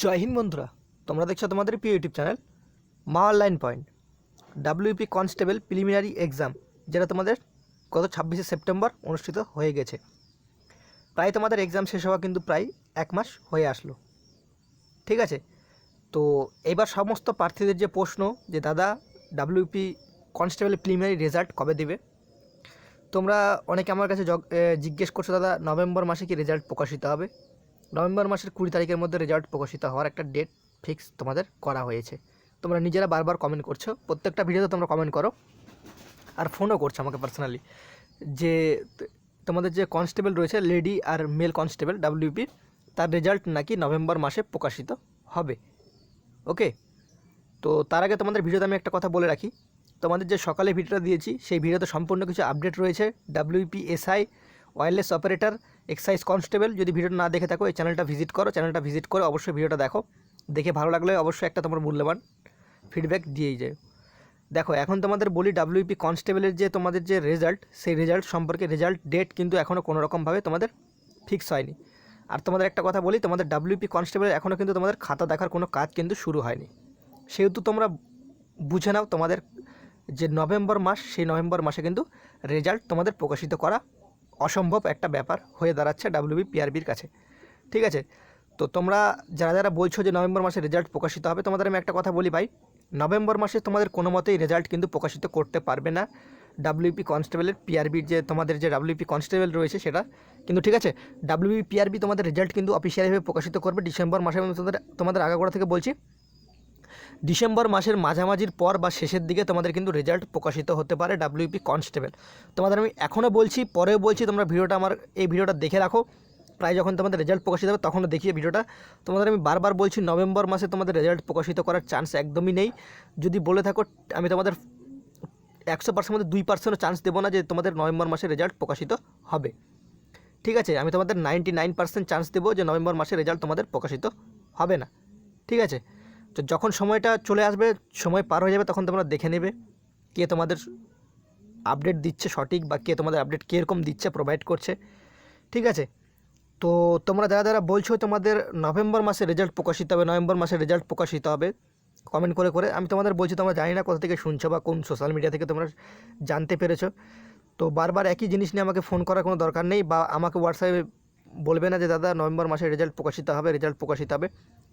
জয় হিন্দ বন্ধুরা, তোমরা দেখছ তোমাদের প্রিয় YouTube channel Maa online point WP constable preliminary exam যেটা তোমাদের গত ছাব্বিশে সেপ্টেম্বর অনুষ্ঠিত হয়ে গেছে। প্রায় তোমাদের এক্সাম শেষ হওয়া কিন্তু প্রায় এক মাস হয়ে আসলো। ঠিক আছে? তো এবার সমস্ত প্রার্থীদের যে প্রশ্ন, যে দাদা ডাব্লিউপি কনস্টেবল প্রিলিমিনারি রেজাল্ট কবে দেবে? তোমরা অনেকে আমার কাছে জিজ্ঞেস করছ, দাদা, নভেম্বর মাসে কি রেজাল্ট প্রকাশিত হবে? নভেম্বর মাসের কুড়ি তারিখের মধ্যে রেজাল্ট প্রকাশিত হওয়ার একটা ডেট ফিক্স তোমাদের করা হয়েছে। তোমরা নিজেরা বারবার কমেন্ট করছ, প্রত্যেকটা ভিডিওতে তোমরা কমেন্ট করো, আর ফোনও করছ আমাকে পার্সোনালি যে তোমাদের যে কনস্টেবল রয়েছে লেডি আর মেল কনস্টেবল ডাব্লিউপি তার রেজাল্ট নাকি নভেম্বর মাসে প্রকাশিত হবে। ওকে তো তার আগে তোমাদের ভিডিওতে আমি একটা কথা বলে রাখি। তোমাদের যে সকালে ভিডিওটা দিয়েছি, সেই ভিডিওতে সম্পূর্ণ কিছু আপডেট রয়েছে। WP SI wireless operator excise constable যদি ভিডিও না দেখে থাকো, এই চ্যানেলটা ভিজিট করো চ্যানেলটা ভিজিট করে অবশ্যই ভিডিওটা দেখো। দেখে ভালো লাগলে অবশ্যই একটা তোমার মূল্যবান ফিডব্যাক দিয়েই যায় দেখো, এখন তোমাদের বলি ডাব্লিউপি কনস্টেবলের যে তোমাদের যে রেজাল্ট সেই রেজাল্ট সম্পর্কে রেজাল্ট ডেট কিন্তু এখনও কোনো রকমভাবে তোমাদের ফিক্স হয়নি। আর তোমাদের একটা কথা বলি, তোমাদের ডাব্লিউপি কনস্টেবলের এখনও কিন্তু তোমাদের খাতা দেখার কোনো কাজ কিন্তু শুরু হয়নি। সেহেতু তোমরা বুঝে নাও তোমাদের যে নভেম্বর মাস, সেই নভেম্বর মাসে কিন্তু রেজাল্ট তোমাদের প্রকাশিত করা অসম্ভব একটা ব্যাপার হয়ে দাঁড়াচ্ছে ডাব্লিউবি পিআরবির কাছে। ঠিক আছে? তো তোমরা যারা যারা বলছো যে নভেম্বর মাসে রেজাল্ট প্রকাশিত হবে, তোমাদের আমি একটা কথা বলি ভাই। নভেম্বর মাসে তোমাদের কোনো মতেই রেজাল্ট কিন্তু প্রকাশিত করতে পারবে না ডাব্লিউপি কনস্টেবলের পিআরবির যে তোমাদের যে ডাব্লিউপি কনস্টেবল রয়েছে সেটা। কিন্তু ঠিক আছে? ডাব্লিউপি পিআরবি তোমাদের রেজাল্ট কিন্তু অফিসিয়ালিভাবে প্রকাশিত করবে ডিসেম্বর মাসে তোমাদের তোমাদের আগাগোড়া থেকে বলছি ডিসেম্বর মাসের মাঝামাঝির পর বা শেষের দিকে তোমাদের কিন্তু রেজাল্ট প্রকাশিত হতে পারে ডাব্লিউপি কনস্টেবল তোমাদের আমি এখনও বলছি, পরেও বলছি, তোমরা ভিডিওটা আমার, এই ভিডিওটা দেখে রাখো। প্রায় যখন তোমাদের রেজাল্ট প্রকাশিত হবে, তখনও দেখিয়ে ভিডিওটা। তোমাদের আমি বারবার বলছি, নভেম্বর মাসে তোমাদের রেজাল্ট প্রকাশিত করার চান্স একদমই নেই। যদি বলে থাকো, আমি তোমাদের একশো পার্সেন্ট মধ্যে দুই পার্সেন্টও চান্স দেবো না যে তোমাদের নভেম্বর মাসে রেজাল্ট প্রকাশিত হবে। ঠিক আছে? আমি তোমাদের নাইনটি নাইন পার্সেন্ট চান্স দেবো যে নভেম্বর মাসে রেজাল্ট তোমাদের প্রকাশিত হবে না। ঠিক আছে? তো যখন সময়টা চলে আসবে, সময় পার হয়ে যাবে, তখন তোমরা দেখে নেবে কে তোমাদের আপডেট দিচ্ছে সঠিক বা কে তোমাদের আপডেট কীরকম দিচ্ছে প্রোভাইড করছে। ঠিক আছে? তো তোমরা যারা যারা বলছো তোমাদের নভেম্বর মাসে রেজাল্ট প্রকাশিত হবে, নভেম্বর মাসে রেজাল্ট প্রকাশিত হবে কমেন্ট করে করে। আমি তোমাদের বলছি, তোমরা জানি না কোথা থেকে শুনছো বা কোন সোশ্যাল মিডিয়া থেকে তোমরা জানতে পেরেছ। তো বারবার একই জিনিস নিয়ে আমাকে ফোন করার কোনো দরকার নেই বা আমাকে হোয়াটসঅ্যাপে বলবে না যে, দাদা, নভেম্বর মাসে রেজাল্ট প্রকাশিত হবে রেজাল্ট প্রকাশিত হবে।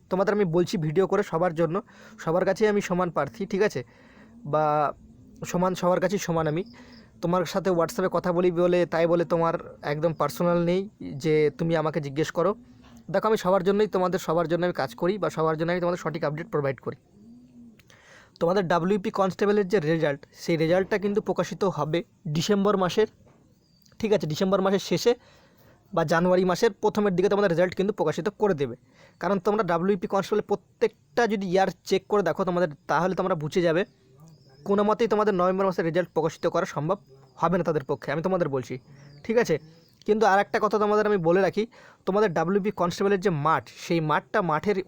তোমাদের আমি বলছি ভিডিও করে সবার জন্য। সবার কাছেই আমি সমান প্রার্থী, ঠিক আছে? বা সমান, সবার কাছেই সমান আমি। তোমার সাথে হোয়াটসঅ্যাপে কথা বলি বলে, তাই বলে তোমার একদম পার্সোনাল নেই যে তুমি আমাকে জিজ্ঞেস করো। দেখো, আমি সবার জন্যই তোমাদের, সবার জন্য আমি কাজ করি বা সবার জন্য আমি তোমাদের সঠিক আপডেট প্রোভাইড করি। তোমাদের ডাব্লিউপি কনস্টেবলের যে রেজাল্ট সেই রেজাল্টটা কিন্তু প্রকাশিত হবে ডিসেম্বর মাসের, ঠিক আছে? ডিসেম্বর মাসের শেষে। বা জানুয়ারি মাসের প্রথমের দিকে তোমাদের রেজাল্ট কিন্তু প্রকাশিত করে দেবে। কারণ তোমরা ডাব্লিউপি কনস্টেবলের প্রত্যেকটা যদি ইয়ার চেক করে দেখো তোমাদের, তাহলে তোমরা বুঝে যাবে কোনো মতেই তোমাদের নভেম্বর মাসে রেজাল্ট প্রকাশিত করা সম্ভব হবে না তাদের পক্ষে, আমি তোমাদের বলছি। ঠিক আছে? কিন্তু আর একটা কথা তোমাদের আমি বলে রাখি, তোমাদের ডাব্লিউপি কনস্টেবলের যে মাঠ, সেই মাঠটা মাঠের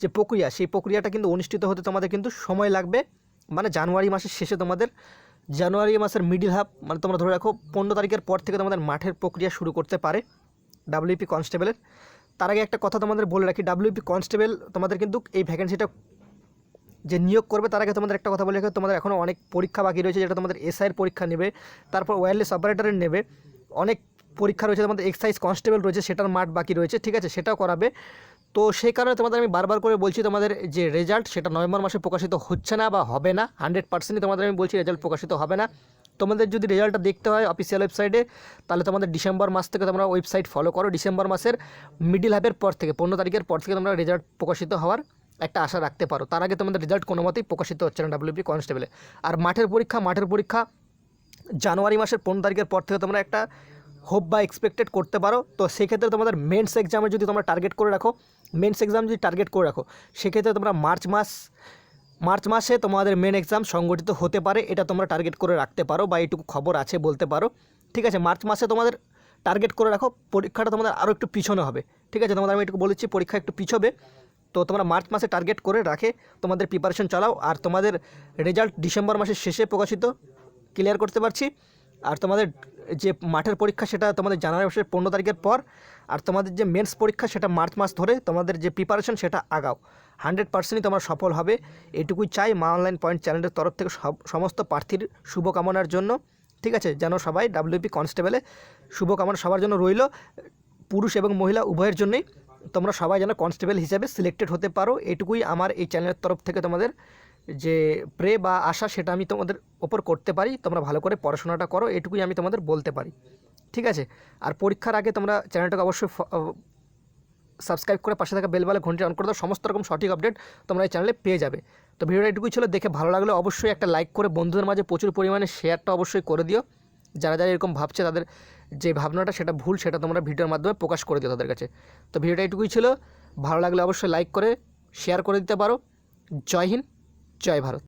যে প্রক্রিয়া, সেই প্রক্রিয়াটা কিন্তু অনুষ্ঠিত হতে তোমাদের কিন্তু সময় লাগবে। মানে জানুয়ারি মাসের শেষে তোমাদের জানুয়ারি মাসের মিডিল হাফ মানে তোমরা ধরে রাখো, পনেরো তারিখের পর থেকে তোমাদের মাঠের প্রক্রিয়া শুরু করতে পারে ডাব্লিউপি কনস্টেবলের তার আগে একটা কথা তোমাদের বলে রাখি ডাব্লিউপি কনস্টেবল তোমাদের কিন্তু এই ভ্যাকেন্সিটা যে নিয়োগ করবে, তার আগে তোমাদের একটা কথা বলে রাখি, তোমাদের এখনও অনেক পরীক্ষা বাকি রয়েছে, যেটা তোমাদের এসআইয়ের পরীক্ষা নেবে, তারপর ওয়্যারলেস অপারেটরের নেবে। অনেক পরীক্ষা রয়েছে, তোমাদের এক্সাইজ কনস্টেবল রয়েছে, সেটার মাঠ বাকি রয়েছে, ঠিক আছে, সেটাও করাবে। তো সেই কারণে তোমাদের আমি বারবার করে বলছি তোমাদের যে রেজাল্ট সেটা নভেম্বর মাসে প্রকাশিত হচ্ছে না বা হবে না হান্ড্রেড পার্সেন্টই তোমাদের আমি বলছি রেজাল্ট প্রকাশিত হবে না। তোমাদের যদি রেজাল্টটা দেখতে হয় অফিসিয়াল ওয়েবসাইটে তাহলে তোমাদের ডিসেম্বর মাস থেকে তোমরা ওয়েবসাইট ফলো করো। ডিসেম্বর মাসের মিডিল হাফের পর থেকে, পনেরো তারিখের পর থেকে তোমরা রেজাল্ট প্রকাশিত হওয়ার একটা আশা রাখতে পারো। তার আগে তোমাদের রেজাল্ট কোনো মতেই প্রকাশিত হচ্ছে না ডাব্লিউপি কনস্টেবলে আর মাঠের পরীক্ষা মাঠের পরীক্ষা জানুয়ারি মাসের পনেরো তারিখের পর থেকে তোমরা একটা হোপ বা এক্সপেক্টেড করতে পারো। তো সেক্ষেত্রে তোমাদের মেন্স এক্সামে যদি তোমরা টার্গেট করে রাখো মেন্স এক্সাম যদি টার্গেট করে রাখো, সেক্ষেত্রে তোমরা মার্চ মাস মার্চ মাসে তোমাদের মেন এক্সাম সংগঠিত হতে পারে, এটা তোমরা টার্গেট করে রাখতে পারো বা এইটুকু খবর আছে বলতে পারো। ঠিক আছে মার্চ মাসে তোমাদের টার্গেট করে রাখো, পরীক্ষাটা তোমাদের আরও একটু পিছনে হবে। ঠিক আছে, তোমাদের আমি একটু বলেছি, পরীক্ষা একটু পিছবে। তো তোমরা মার্চ মাসে টার্গেট করে রাখে, তোমাদের প্রিপারেশন চালাও, আর তোমাদের রেজাল্ট ডিসেম্বর মাসের শেষে প্রকাশিত ক্লিয়ার করতে পারছি। আর তোমাদের যে মাঠের পরীক্ষা সেটা তোমাদের জানুয়ারি মাসের পনেরো তারিখের পর, আর তোমাদের যে মেন্স পরীক্ষা সেটা মার্চ মাস ধরে তোমাদের যে প্রিপারেশন সেটা আগাও। হান্ড্রেড পার্সেন্টই তোমরা সফল হবে। এটুকুই চাই মা অনলাইন পয়েন্ট চ্যানেলের তরফ থেকে সব, সমস্ত প্রার্থীর শুভকামনার জন্য। ঠিক আছে? যেন সবাই ডাব্লিউপি কনস্টেবলে শুভকামনা সবার জন্য রইল। পুরুষ এবং মহিলা উভয়ের জন্যই তোমরা সবাই যেন কনস্টেবল হিসেবে সিলেক্টেড হতে পারো। এটুকুই আমার এই চ্যানেলের তরফ থেকে তোমাদের যে প্রে বা আশা সেটা আমি তোমাদের ওপর করতে পারি। তোমরা ভালো করে পড়াশোনাটা করো, এটুকুই আমি তোমাদের বলতে পারি। ঠিক আছে? আর পরীক্ষার আগে তোমরা চ্যানেলটাকে অবশ্যই সাবস্ক্রাইব করে পাশে থাকা বেল বেলে ঘন্টি অন করে দাও, সমস্ত রকম সঠিক আপডেট তোমরা এই চ্যানেলে পেয়ে যাবে। তো ভিডিওটা এটুকুই ছিল, দেখে ভালো লাগলে অবশ্যই একটা লাইক করে বন্ধুদের মাঝে প্রচুর পরিমাণে শেয়ারটা অবশ্যই করে দিও। যারা যারা এরকম ভাবছে তাদের যে ভাবনাটা সেটা ভুল, সেটা তোমরা ভিডিওর মাধ্যমে প্রকাশ করে দিও তাদের কাছে। তো ভিডিওটা এটুকুই ছিল, ভালো লাগলে অবশ্যই লাইক করে, শেয়ার করে দিতে পারো। জয় হিন্দ। জয় ভারত।